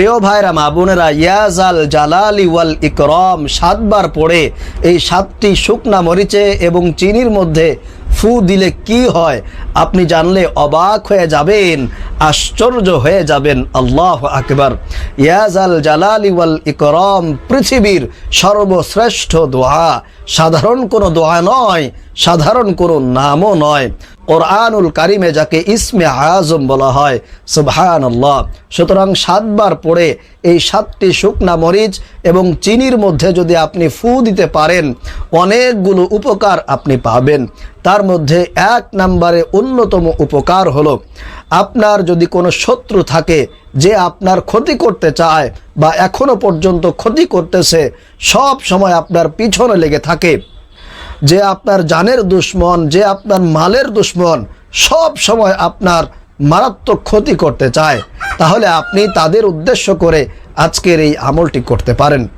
প্রিয় ভাইরা, মা বোনেরা, ইয়াজাল জালালি ওয়াল ইকরম, সাতবার পড়ে এই সাতটি শুকনা মরিচে এবং চিনির মধ্যে ফু দিলে কি হয়, আপনি জানলে অবাক হয়ে যাবেন, আশ্চর্য হয়ে যাবেন। আল্লাহ আকবার। ইয়াজাল জালালি ওয়াল ইকরম পৃথিবীর সর্বশ্রেষ্ঠ দোহা সাধারণ কোনো দোহা নয়, সাধারণ কোনো নামও নয়। কোরআনুল কারিমে যাকে ইসমে আজম বলা হয় সুবহান আল্লাহ সুতরাং সাতবার পড়ে এই সাতটি শুকনা মরিচ এবং চিনির মধ্যে যদি আপনি ফু দিতে পারেন, অনেকগুলো উপকার আপনি পাবেন। তার মধ্যে এক নম্বরে অন্যতম উপকার হলো, আপনার যদি কোনো শত্রু থাকে যে আপনার ক্ষতি করতে চায় বা এখনও পর্যন্ত ক্ষতি করতেছে, সব সময় আপনার পিছনে লেগে থাকে। যে আপনার জানের দুশ্মন, যে আপনার মালের দুশ্মন, সব সময় আপনার মারাত্মক ক্ষতি করতে চায়। তাহলে আপনি তাদের উদ্দেশ্য করে আজকের এই আমলটি করতে পারেন।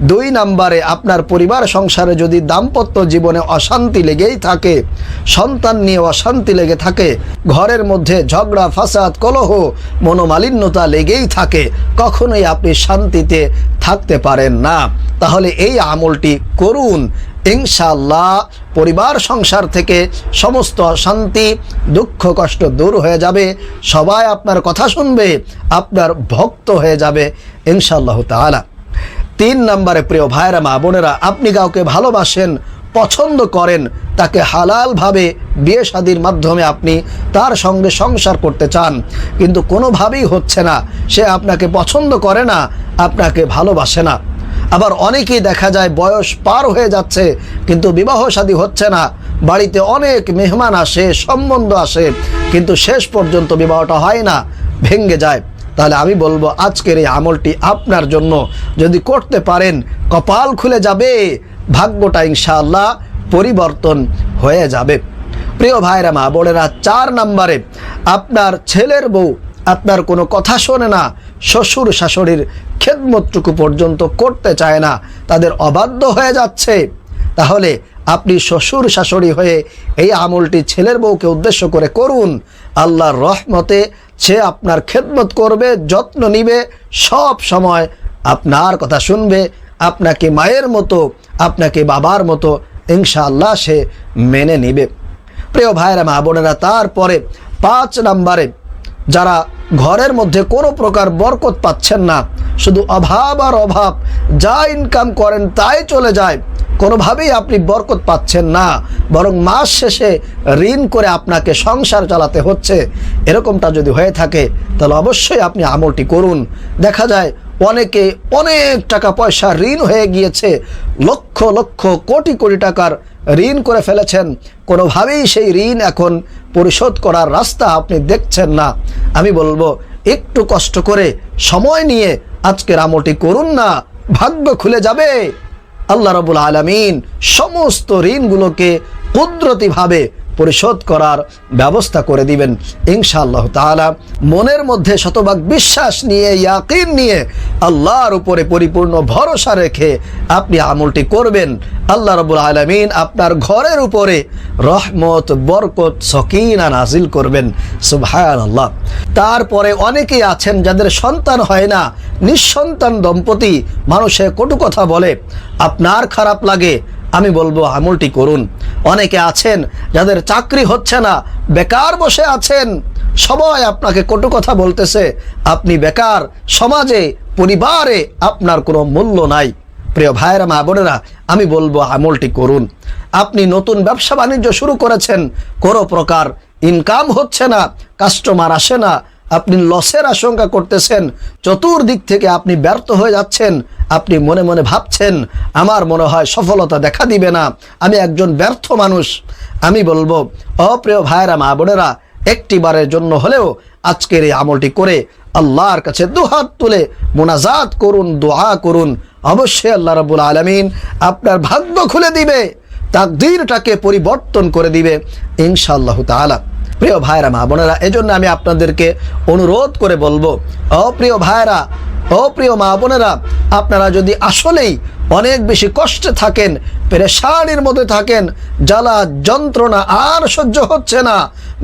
দুই নম্বরে, আপনার পরিবার সংসারে যদি দাম্পত্য জীবনে অশান্তি লেগেই থাকে, সন্তান নিয়ে অশান্তি লেগে থাকে, ঘরের মধ্যে ঝগড়া, ফাসাদ, কলহ, মনোমালিন্যতা লেগেই থাকে, কখনোই আপনি শান্তিতে থাকতে পারেন না। তাহলে এই আমলটি করুন ইনশাল্লাহ পরিবার সংসার থেকে সমস্ত অশান্তি দুঃখ, কষ্ট দূর হয়ে যাবে। সবাই আপনার কথা শুনবে, আপনার ভক্ত হয়ে যাবে ইনশাল্লাহ তাআলা। তিন নম্বরে প্রিয় ভাইরা মা বোনেরা, আপনি কাউকে ভালোবাসেন, পছন্দ করেন, তাকে হালালভাবে বিয়ে শাদির মাধ্যমে আপনি তার সঙ্গে সংসার করতে চান, কিন্তু কোনোভাবেই হচ্ছে না। সে আপনাকে পছন্দ করে না, আপনাকে ভালোবাসে না। আবার অনেকেই দেখা যায় বয়স পার হয়ে যাচ্ছে, কিন্তু বিবাহ শাদী হচ্ছে না। বাড়িতে অনেক মেহমান আসে, সম্বন্ধ আসে, কিন্তু শেষ পর্যন্ত বিবাহটা হয় না ভেঙ্গে যায়। তাহলে আমি বলব, আজকের এই আমলটি আপনার জন্য। যদি করতে পারেন, কপাল খুলে যাবে, ভাগ্যটা ইনশাআল্লাহ পরিবর্তন হয়ে যাবে। প্রিয় ভাইরা, মা বোনেরা, চার নম্বরে, আপনার ছেলের বউ আপনার কোনো কথা শোনে না, শ্বশুর শাশুড়ির খেদমতটুকু পর্যন্ত করতে চায় না, তাদের অবাধ্য হয়ে যাচ্ছে। তাহলে আপনি শ্বশুর শাশুড়ি হয়ে এই আমলটি ছেলের বউকে উদ্দেশ্য করে করুন। আল্লাহর রহমতে সে আপনার খেদমত করবে, যত্ন নিবে, সব সময় আপনার কথা শুনবে, আপনাকে মায়ের মতো, আপনাকে বাবার মতো ইনশাআল্লাহ সে মেনে নিবে। প্রিয় ভাইরা মা বোনেরা, তারপরে পাঁচ নম্বরে যারা ঘরের মধ্যে কোনো প্রকার বরকত পাচ্ছেন না। শুধু অভাব আর অভাব। যা ইনকাম করেন তাই চলে যায়। কোনোভাবেই আপনি বরকত পাচ্ছেন না। বরং মাস শেষে ঋণ করে আপনাকে সংসার চালাতে হচ্ছে। এরকমটা যদি হয়ে থাকে, তাহলে অবশ্যই আপনি আমলটি করুন। দেখা যায় অনেকে অনেক টাকা পয়সা ঋণ হয়ে গিয়েছে, লক্ষ লক্ষ কোটি কোটি টাকার ঋণ করে ফেলেছেন। কোনোভাবেই সেই ঋণ এখন পরিশোধ করার রাস্তা আপনি দেখছেন না। আমি বলব, একটু কষ্ট করে সময় নিয়ে আজকের আমলটি করুন না, ভাগ্য খুলে যাবে। আল্লাহ রবুল আলমিন সমস্ত ঋণগুলোকে কুদরতিভাবে পরিশোধ করার ব্যবস্থা করে দিবেন। ইনশাআল্লাহ তাআলা মনের মধ্যে শতভাগ বিশ্বাস নিয়ে, ইয়াকিন নিয়ে আল্লাহর উপরে পরিপূর্ণ ভরসা রেখে আপনি আমলটি করবেন। আল্লাহ রবুল আলমিন আপনার ঘরের উপরে রহমত, বরকত, সকিনা নাজিল করবেন। সুবহান আল্লাহ তারপরে অনেকেই আছেন যাদের সন্তান হয় না, নিঃসন্তান দম্পতি, মানুষে কটু কথা বলে, আপনার খারাপ লাগে আমি বলব, আমলটি করুন। অনেকে আছেন যাদের চাকরি হচ্ছে না, বেকার বসে আছেন। সবাই আপনাকে কটু কথা বলতেছে, আপনি বেকার, সমাজে, পরিবারে আপনার কোনো মূল্য নাই। প্রিয় ভাইয়েরা, মা বোনেরা, আমি বলব, আমলটি করুন। আপনি নতুন ব্যবসা বাণিজ্য শুরু করেছেন, কোনো প্রকার ইনকাম হচ্ছে না কাস্টমার আসে না আপনি লসের আশঙ্কা করতেছেন, চতুর্দিক থেকে আপনি ব্যর্থ হয়ে যাচ্ছেন, আপনি মনে মনে ভাবছেন, আমার মনে হয় সফলতা দেখা দিবে না, আমি একজন ব্যর্থ মানুষ। আমি বলব, অপ্রিয় ভাইয়েরা, মা বোনেরা একটি বারের জন্য হলেও আজকের এই আমলটি করে আল্লাহর কাছে দুহাত তুলে মোনাজাত করুন, দোয়া করুন। অবশ্যই আল্লাহ রাবুল আলমিন আপনার ভাগ্য খুলে দিবে, তাকদীরটাকে পরিবর্তন করে দিবে, ইনশাআল্লাহ তাআলা। প্রিয় ভাইরা, মা বোনেরা, এজন্য আমি আপনাদেরকে অনুরোধ করে বলব অপ্রিয় ভাইরা অপ্রিয় মা বোনেরা, আপনারা যদি আসলেই অনেক বেশি কষ্টে থাকেন, পেরেশানির মধ্যে থাকেন, জ্বালা যন্ত্রণা আর সহ্য হচ্ছে না,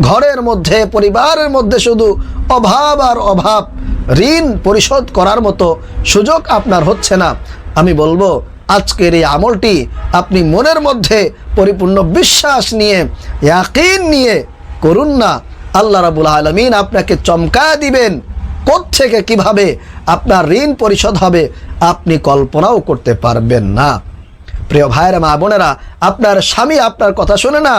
ঘরের মধ্যে, পরিবারের মধ্যে শুধু অভাব আর অভাব, ঋণ পরিশোধ করার মতো সুযোগ আপনার হচ্ছে না। আমি বলব, আজকের এই আমলটি আপনি মনের মধ্যে পরিপূর্ণ বিশ্বাস নিয়ে, ইয়াকিন নিয়ে করুন না। আল্লাহ রাবুল আলমিন আপনাকে চমকা দিবেন। থেকে কীভাবে আপনার ঋণ পরিশোধ হবে আপনি কল্পনাও করতে পারবেন না। প্রিয় ভাইয়েরা, মা বোনেরা, আপনার স্বামী আপনার কথা শোনে না,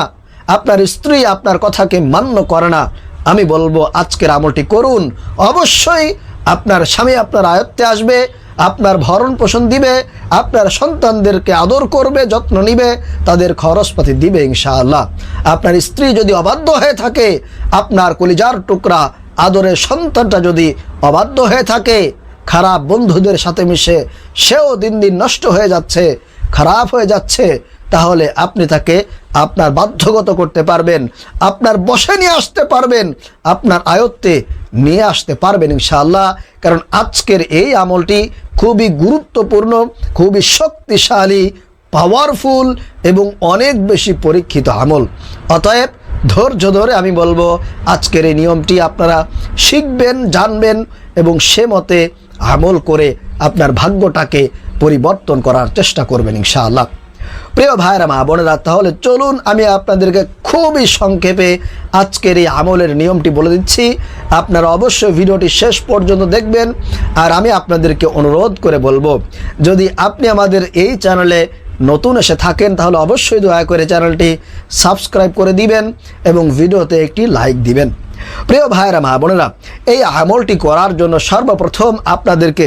আপনার স্ত্রী আপনার কথাকে মান্য করে না। আমি বলব, আজকের আমলটি করুন। অবশ্যই আপনার স্বামী আপনার আয়ত্তে আসবে। আপনার ভরণ পোষণ দিবে, আপনার সন্তানদেরকে আদর করবে, যত্ন নিবে, তাদের খরচপাতি দিবে ইনশাআল্লাহ। আপনার স্ত্রী যদি অবাধ্য হয়ে থাকে, আপনার কলিজার টুকরা আদরের সন্তানটা যদি অবাধ্য হয়ে থাকে, খারাপ বন্ধুদের সাথে মিশে, সেও দিন দিন নষ্ট হয়ে যাচ্ছে, খারাপ হয়ে যাচ্ছে তাহলে আপনি তাকে আপনার বাধ্যগত করতে পারবেন, আপনার বসে নিয়ে আসতে পারবেন, আপনার আয়ত্তে নিয়ে আসতে পারবেন ইনশাআল্লাহ। কারণ আজকের এই আমলটি খুবই গুরুত্বপূর্ণ, খুবই শক্তিশালী পাওয়ারফুল এবং অনেক বেশি পরীক্ষিত আমল। অতএব ধৈর্য ধরে আমি বলব, আজকের এই নিয়মটি আপনারা শিখবেন, জানবেন এবং সে মতে আমল করে আপনার ভাগ্যটাকে পরিবর্তন করার চেষ্টা করবেন ইনশাআল্লাহ। প্রিয় ভাইরা মা বোনেরা, তাহলে চলুন আমি আপনাদেরকে খুবই সংক্ষেপে আজকের এই আমলের নিয়মটি বলে দিচ্ছি। আপনারা অবশ্যই ভিডিওটি শেষ পর্যন্ত দেখবেন আর আমি আপনাদেরকে অনুরোধ করে বলব, যদি আপনি আমাদের এই চ্যানেলে নতুন এসে থাকেন, তাহলে অবশ্যই দয়া করে চ্যানেলটি সাবস্ক্রাইব করে দিবেন এবং ভিডিওতে একটি লাইক দিবেন। প্রিয় ভাইরা মা বোনেরা, এই আমলটি করার জন্য সর্বপ্রথম আপনাদেরকে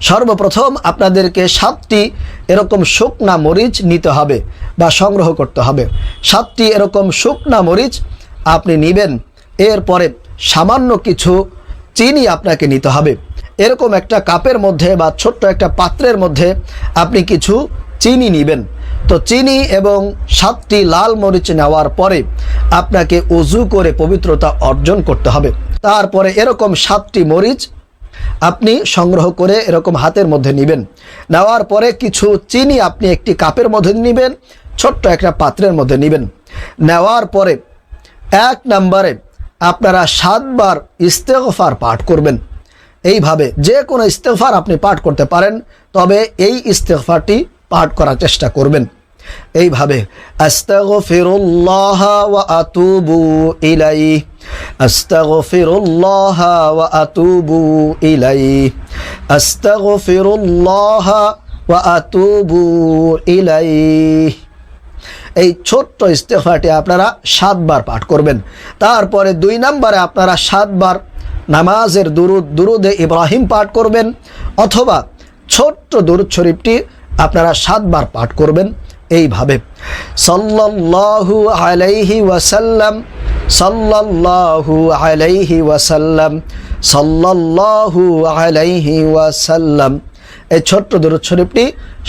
সর্বপ্রথম আপনাদেরকে সাতটি এরকম শুকনা মরিচ নিতে হবে বা সংগ্রহ করতে হবে। সাতটি এরকম শুকনা মরিচ আপনি নেবেন। এরপরে সামান্য কিছু চিনি আপনাকে নিতে হবে। এরকম একটা কাপের মধ্যে বা ছোট্ট একটা পাত্রের মধ্যে আপনি কিছু চিনি নেবেন। তো চিনি এবং সাতটি লাল মরিচ নেওয়ার পরে আপনাকে উজু করে পবিত্রতা অর্জন করতে হবে। তারপরে এরকম সাতটি মরিচ আপনি সংগ্রহ করে এরকম হাতের মধ্যে নেবেন। নেওয়ার পরে কিছু চিনি আপনি একটি কাপের মধ্যে নেবেন, ছোট্ট একটা পাত্রের মধ্যে নেবেন। নেওয়ার পরে এক নম্বরে আপনারা সাতবার ইস্তেগফার পাঠ করবেন। এইভাবে যে কোনো ইস্তেগফার আপনি পাঠ করতে পারেন, তবে এই ইস্তেগফারটি পাঠ করার চেষ্টা করবেন। এইভাবে, আস্তাগফিরুল্লাহ ওয়া আতুবু ইলাইহি। আস্তাগফিরুল্লাহ ওয়া আতুবু ইলাইহি। আস্তাগফিরুল্লাহ ওয়া আতুবু ইলাইহি। এই ছোট্ট ইস্তেফাটি আপনারা সাতবার পাঠ করবেন। তারপরে দুই নম্বরে আপনারা সাতবার নামাজের দুরুদ, দুরুদে ইব্রাহিম পাঠ করবেন অথবা ছোট্ট দুরুদ শরীফটি আপনারা সাতবার পাঠ করবেন। এইভাবে। সাল্লাল্লাহু আলাইহি ওয়াসাল্লাম সাল্লাল্লাহু আলাইহি ওয়াসাল্লাম, সাল্লাল্লাহু আলাইহি ওয়াসাল্লাম। এই ছোট্ট দরুদ শরীফটি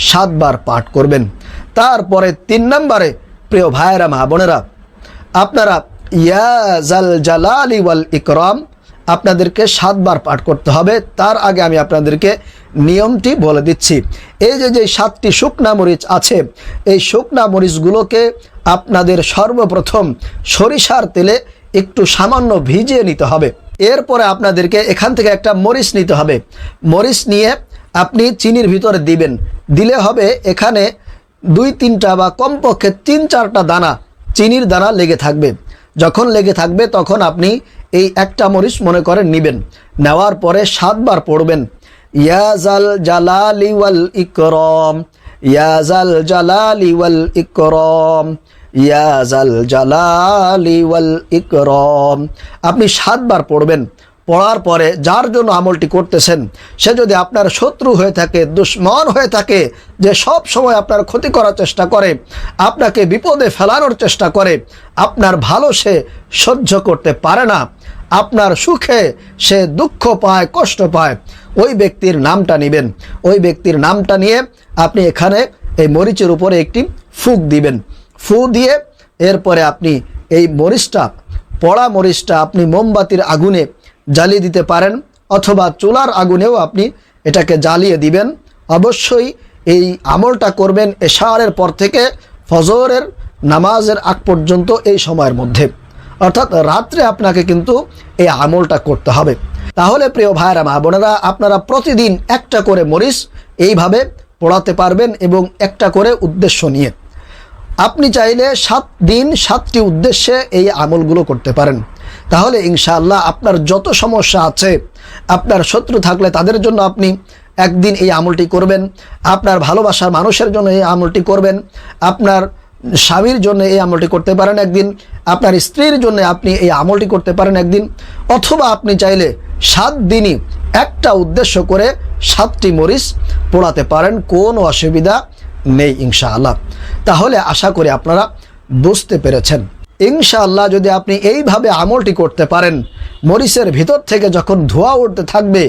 সাতবার পাঠ করবেন। তারপরে তিন নম্বরে, প্রিয় ভাইয়েরা, মা বোনেরা, আপনারা ইয়াজাল জালালি ওয়াল ইকরাম আপনাদেরকে সাতবার পাঠ করতে হবে। তার আগে আমি আপনাদেরকে নিয়মটি বলে দিচ্ছি। এই যে যে সাতটি শুকনা মরিচ আছে, এই শুকনা মরিচগুলোকে আপনাদের সর্বপ্রথম সরিষার তেলে একটু সামান্য ভিজিয়ে নিতে হবে। এরপরে আপনাদেরকে এখান থেকে একটা মরিচ নিতে হবে। মরিচ নিয়ে আপনি চিনির ভিতরে দিবেন। দিলে হবে এখানে দুই, তিনটা বা কমপক্ষে তিন, চারটা দানা চিনির দানা লেগে থাকবে। যখন লেগে থাকবে, তখন আপনি এই একটা মরিচ মনে করেন নিবেন। নেওয়ার পরে সাতবার পড়বেন। ইয়াজাল জালালি ওয়াল ইকরম ইয়াজাল জালালি ওয়াল ইকরম ইয়াজাল জালালি ওয়াল ইকরম। আপনি সাতবার পড়বেন। পড়ার পরে যার জন্য আমলটি করতেছেন, সে যদি আপনার শত্রু হয়ে থাকে, দুশ্মন হয়ে থাকে, যে সব সময় আপনার ক্ষতি করার চেষ্টা করে, আপনাকে বিপদে ফেলানোর চেষ্টা করে, আপনার ভালো সে সহ্য করতে পারে না, আপনার সুখে সে দুঃখ পায়, কষ্ট পায়, ওই ব্যক্তির নামটা নেবেন। ওই ব্যক্তির নামটা নিয়ে আপনি এখানে এই মরিচের উপরে একটি ফুক দিবেন। ফু দিয়ে এরপরে আপনি এই মরিচটা, পড়া মরিচটা আপনি মোমবাতির আগুনে জ্বালিয়ে দিতে পারেন অথবা চুলার আগুনেও আপনি এটাকে জ্বালিয়ে দিবেন। অবশ্যই এই আমলটা করবেন এশারের পর থেকে ফজরের নামাজের আগ পর্যন্ত এই সময়ের মধ্যে। অর্থাৎ রাত্রে আপনাকে কিন্তু এই আমলটা করতে হবে। তাহলে প্রিয় ভাইরা মা বোনেরা, আপনারা প্রতিদিন একটা করে মরিচ এইভাবে পড়াতে পারবেন এবং একটা করে উদ্দেশ্য নিয়ে। আপনি চাইলে সাত দিন সাতটি উদ্দেশ্যে এই আমলগুলো করতে পারেন। তাহলে ইনশাআল্লাহ আপনার যত সমস্যা আছে, আপনার শত্রু থাকলে তাদের জন্য আপনি একদিন এই আমলটি করবেন। আপনার ভালোবাসার মানুষের জন্য এই আমলটি করবেন। আপনার স্বামীর জন্য এই আমলটি করতে পারেন একদিন। আপনার স্ত্রীর জন্য আপনি এই আমলটি করতে পারেন একদিন। অথবা আপনি চাইলে সাত দিনই একটা উদ্দেশ্য করে সাতটি মরিচ পোড়াতে পারেন, কোনো অসুবিধা নেই ইনশাআল্লাহ। তাহলে আশা করি আপনারা বুঝতে পেরেছেন। ইনশাআল্লাহ যদি আপনি এইভাবে আমলটি করতে পারেন, মরিচের ভিতর থেকে যখন ধোঁয়া উঠতে থাকবে,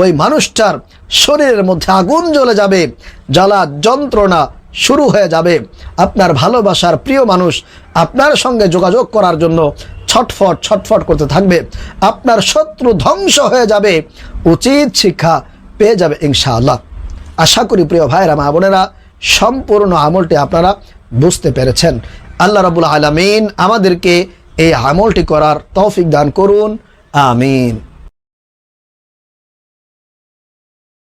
ওই মানুষটার শরীরের মধ্যে আগুন জ্বলে যাবে, জ্বালা যন্ত্রণা শুরু হয়ে যাবে। আপনার ভালোবাসার প্রিয় মানুষ আপনার সঙ্গে যোগাযোগ করার জন্য ছটফট ছটফট করতে থাকবে। আপনার শত্রু ধ্বংস হয়ে যাবে, উচিত শিক্ষা পেয়ে যাবে ইনশাআল্লাহ। আশা করি প্রিয় ভাইরা মা বোনেরা, সম্পূর্ণ আমলটি আপনারা বুঝতে পেরেছেন। আল্লাহ রাবুল আলমিন আমাদেরকে এই আমলটি করার তৌফিক দান করুন আমিন।